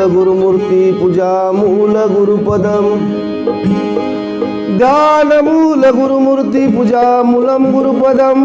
मूल गुरुमूर्ती पूजा मूल गुरुपदम। ध्यान मूल गुरु मूर्ति पूजा मूलम गुरुपदम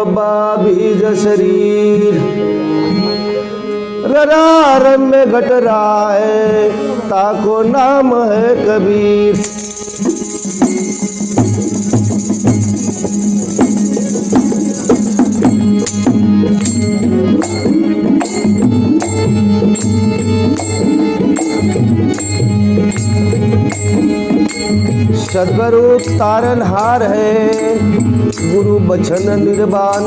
बब्बा बीज शरीर। ररारम में घट रहा है ताको नाम है कबीर। सदगुरु तारन हार है। गुरु बचन निर्वाण।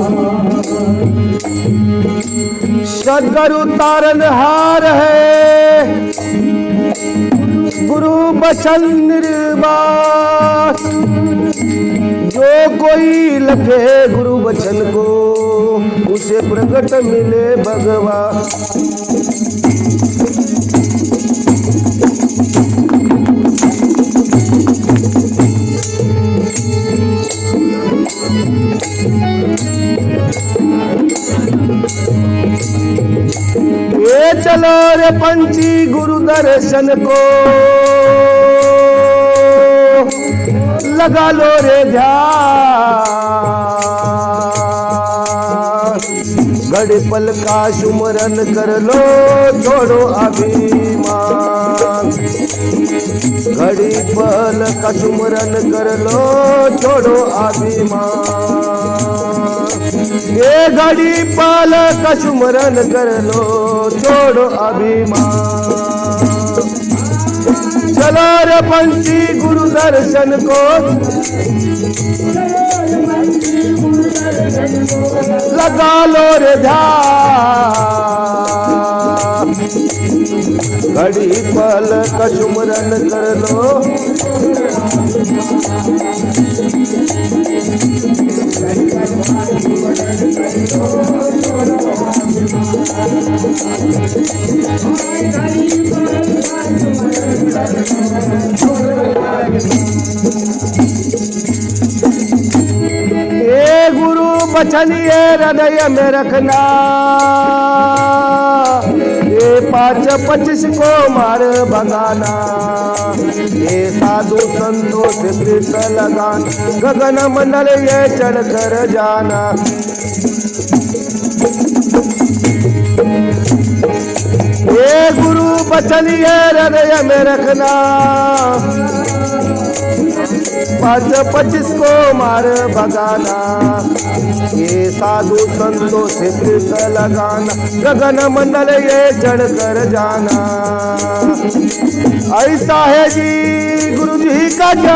सदगुरु तारन हार है। गुरु बचन निर्वाण। जो कोई लखे गुरु बचन को, उसे प्रकट मिले भगवान। रे गुरु दर्शन को। लगा लो रे ध्यान घड़ी पल का सुमरन कर लो, छोड़ो अभिमान। घड़ी पल का सुमरन कर लो, छोड़ो अभिमान। ये घड़ी पल का सुमरन कर लो छोड़ो अभिमान चलो रे पंछी गुरु दर्शन को लगा लो रे ध्यान घड़ी पल का सुमरन कर लो बचन ये हृदय में रखना। पाँच पच्चीस को मार भगाना ये साधु संतोष से लगाना गगन मंडल ये चढ़ कर जाना। ये गुरु बचलिए हृदय में रखना। पाँच पच्चीस को मार भगाना ये साधु संतो से लगाना. गगन मंडल ये चढ़ कर जाना. ऐसा है जी गुरु जी. का ज्ञान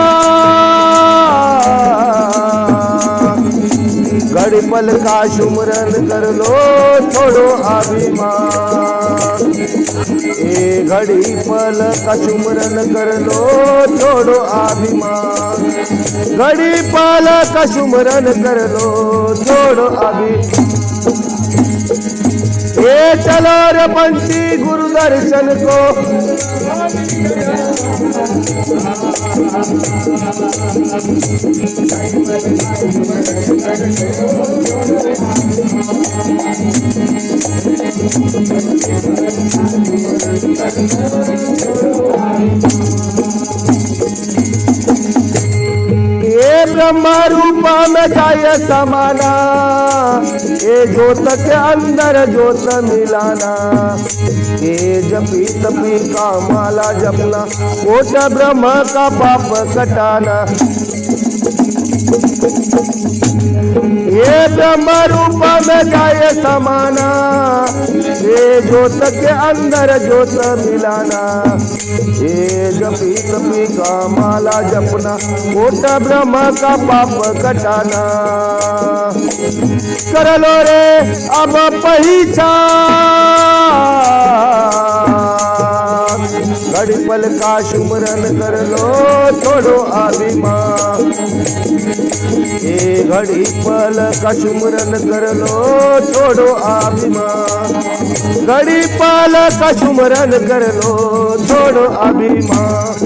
घड़ी पल का सुमरन कर लो छोड़ो अभिमान. ये घड़ी पल का सुमरन कर लो छोड़ो अभिमान. घड़ी पल का सुमरन कर लो छोड़ो चलो रे पंछी गुरु दर्शन को। ब्रह्म रूप में जाय समाना। ये जोत के अंदर जोत मिलाना ये जपी तपी का माला जपना, कोट ब्रह्म का पाप कटाना। ब्रह्म रूप में जाए समाना ये जोत के अंदर ज्योत मिलाना। ये जपी तपी का माला जपना। कोट ब्रह्म का पाप कटाना। कर लो रे, अब पहचान घड़ी पल का सुमरन कर लो छोड़ो अभिमान ये घड़ी पल का सुमरन कर लो छोड़ो अभिमान घड़ी पल का सुमरन कर लो छोड़ो अभिमान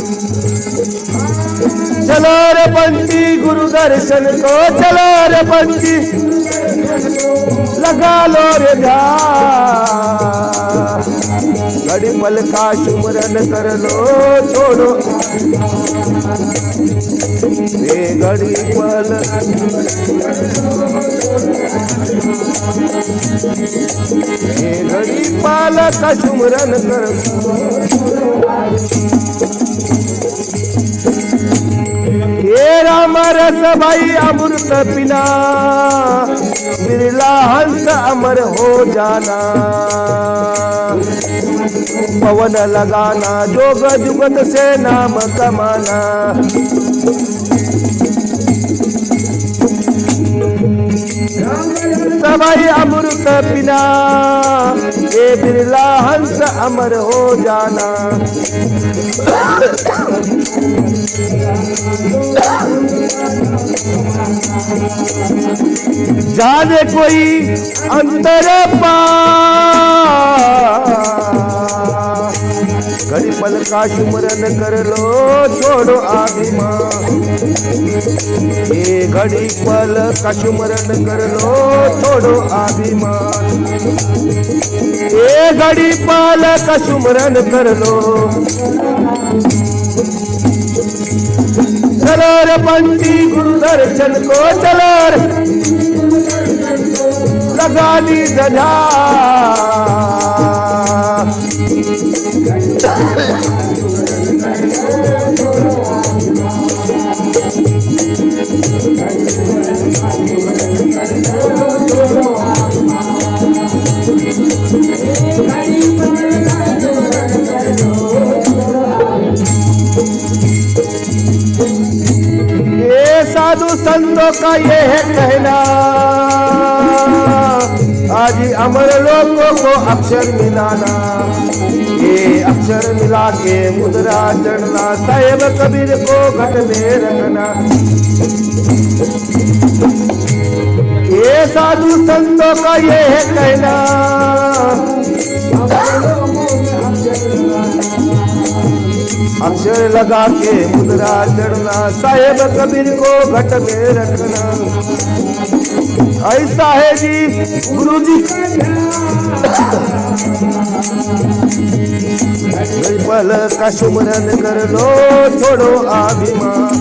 चलो रे पंछी गुरु दर्शन को चलो रे पंछी लगा लो रे ध्यान घड़ी पल का सुमरन कर लो छोड़ो। ये घड़ी पल। घड़ी पल का सुमरन कर ये राम रस भाई अमृत पिना बिरला हंस अमर हो जाना। पवन लगाना जोग जुगत से नाम कमाना। सबाई अमृत पिना ये बिरला हंस अमर हो जाना। जाने कोई अंतर पा घड़ी पल का सुमरन कर लो छोड़ो अभिमान. ये घड़ी पल का सुमरन कर लो छोड़ो अभिमान. ये घड़ी पल का सुमरन कर लो चलो रे पंछी गुरु दर्शन को चलो रे लगा संतों का ये है कहना। आज अमर लोगों को अक्षर मिलाना। ये अक्षर मिला के मुद्रा चढ़ना। साहेब कबीर को घट में रखना ये साधु संतों का ये है कहना। लगा के मुद्रा चढ़ना, साहेब कबीर को घट में रखना। ऐसा है जी, गुरु जी पल का सुमरन कर लो, छोड़ो अभिमान।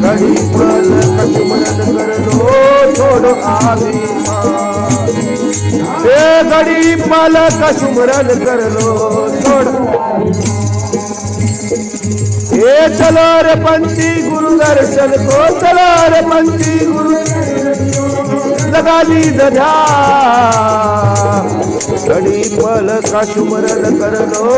घड़ी पल का सुमरन कर लो, छोड़ो अभिमान। घड़ी पल का सुमरन कर लो, छोड़ो ए चलो रे पंथी गुरु दर्शन को चलो रे पंथी गुरु लगा दी दधा घड़ी पल का सुमरन कर लो